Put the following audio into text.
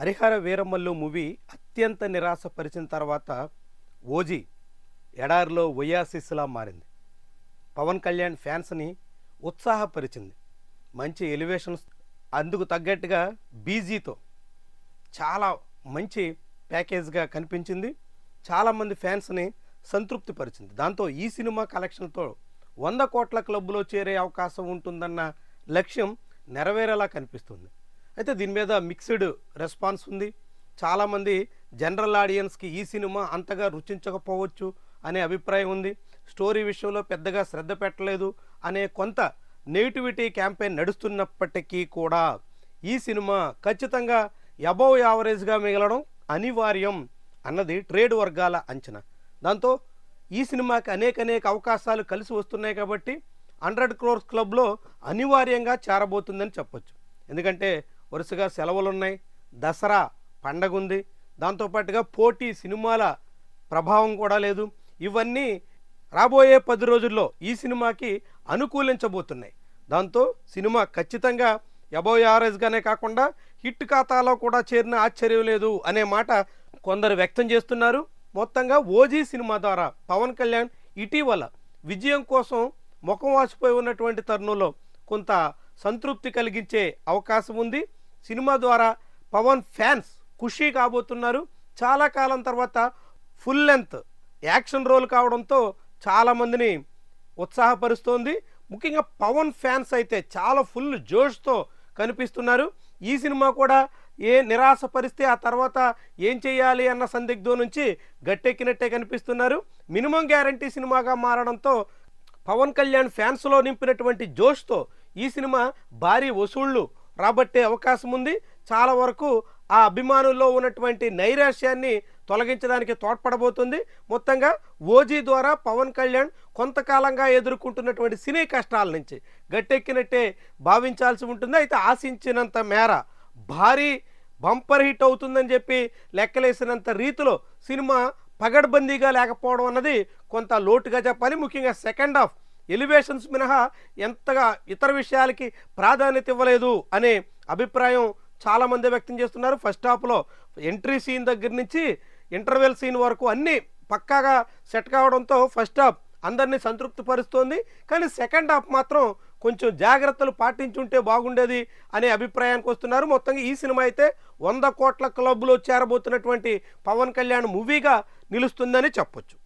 Harihara Veeramallu movie అత్యంత నిరాశపరిచిన తర్వాత OG ఎడారిలో ఒయాసిస్లా మారింది. పవన్ కళ్యాణ్ ఫ్యాన్స్ని ఉత్సాహపరిచింది. మంచి ఎలివేషన్స్ అందుకు తగ్గట్టుగా బీజీతో చాలా మంచి ప్యాకేజ్గా కనిపించింది. చాలామంది ఫ్యాన్స్ని సంతృప్తిపరిచింది. దాంతో ఈ సినిమా కలెక్షన్తో వంద కోట్ల క్లబ్లో చేరే అవకాశం ఉంటుందన్న లక్ష్యం నెరవేరేలా కనిపిస్తుంది. అయితే దీని మీద మిక్స్డ్ రెస్పాన్స్ ఉంది. చాలామంది జనరల్ ఆడియన్స్కి ఈ సినిమా అంతగా రుచించకపోవచ్చు అనే అభిప్రాయం ఉంది. స్టోరీ విషయంలో పెద్దగా శ్రద్ధ పెట్టలేదు అనే కొంత నెగిటివిటీ క్యాంపెయిన్ నడుస్తున్నప్పటికీ కూడా ఈ సినిమా ఖచ్చితంగా అబౌవ్ యావరేజ్గా మిగలడం అనివార్యం అన్నది ట్రేడ్ వర్గాల అంచనా. దాంతో ఈ సినిమాకి అనేక అనేక అవకాశాలు కలిసి వస్తున్నాయి కాబట్టి హండ్రెడ్ క్రోర్స్ క్లబ్లో అనివార్యంగా చేరబోతుందని చెప్పొచ్చు. ఎందుకంటే వరుసగా సెలవులున్నాయి. దసరా పండగ ఉంది దాంతోపాటుగా పోటీ సినిమాల ప్రభావం కూడా లేదు. ఇవన్నీ రాబోయే పది రోజుల్లో ఈ సినిమాకి అనుకూలించబోతున్నాయి. దాంతో సినిమా ఖచ్చితంగా ఎబో యావరేజ్గానే కాకుండా హిట్ ఖాతాలో కూడా చేరిన ఆశ్చర్యం లేదు అనే మాట కొందరు వ్యక్తం చేస్తున్నారు. మొత్తంగా ఓజీ సినిమా ద్వారా పవన్ కళ్యాణ్ ఇటీవల విజయం కోసం ముఖం వాసిపోయి ఉన్నటువంటి తరుణంలో కొంత సంతృప్తి కలిగించే అవకాశం ఉంది. సినిమా ద్వారా పవన్ ఫ్యాన్స్ ఖుషీ కాబోతున్నారు. చాలా కాలం తర్వాత ఫుల్ లెంత్ యాక్షన్ రోల్ కావడంతో చాలామందిని ఉత్సాహపరుస్తోంది. ముఖ్యంగా పవన్ ఫ్యాన్స్ అయితే చాలా ఫుల్ జోష్తో కనిపిస్తున్నారు. ఈ సినిమా కూడా ఏ నిరాశ పరిస్తే ఆ తర్వాత ఏం చేయాలి అన్న సందిగ్ధం నుంచి గట్టెక్కినట్టే కనిపిస్తున్నారు. మినిమం గ్యారంటీ సినిమాగా మారడంతో పవన్ కళ్యాణ్ ఫ్యాన్స్లో నింపినటువంటి జోష్తో ఈ సినిమా భారీ వసూళ్ళు రాబట్టే అవకాశం ఉంది. చాలా వరకు ఆ అభిమానుల్లో ఉన్నటువంటి నైరాశ్యాన్ని తొలగించడానికి తోడ్పడబోతుంది. మొత్తంగా ఓజీ ద్వారా పవన్ కళ్యాణ్ కొంతకాలంగా ఎదుర్కొంటున్నటువంటి సినీ కష్టాల నుంచి గట్టెక్కినట్టే భావించాల్సి ఉంటుంది. అయితే ఆశించినంత మేర భారీ బంపర్ హిట్ అవుతుందని చెప్పి లెక్కలేసినంత రీతిలో సినిమా పగడ్బందీగా లేకపోవడం అన్నది కొంత లోటుగా చెప్పాలి ముఖ్యంగా సెకండ్ హాఫ్ ఎలివేషన్స్ మినహా ఎంతగా ఇతర విషయాలకి ప్రాధాన్యత ఇవ్వలేదు అనే అభిప్రాయం చాలామంది వ్యక్తం చేస్తున్నారు. ఫస్ట్ హాఫ్లో ఎంట్రీ సీన్ దగ్గర నుంచి ఇంటర్వెల్ సీన్ వరకు అన్నీ పక్కాగా సెట్ కావడంతో ఫస్ట్ హాఫ్ అందరినీ సంతృప్తి పరుస్తోంది కానీ సెకండ్ హాఫ్ మాత్రం కొంచెం జాగ్రత్తలు పాటించుంటే బాగుండేది అనే అభిప్రాయానికి వస్తున్నారు. మొత్తంగా ఈ సినిమా అయితే వంద కోట్ల క్లబ్లో చేరబోతున్నటువంటి పవన్ కళ్యాణ్ మూవీగా నిలుస్తుందని చెప్పొచ్చు.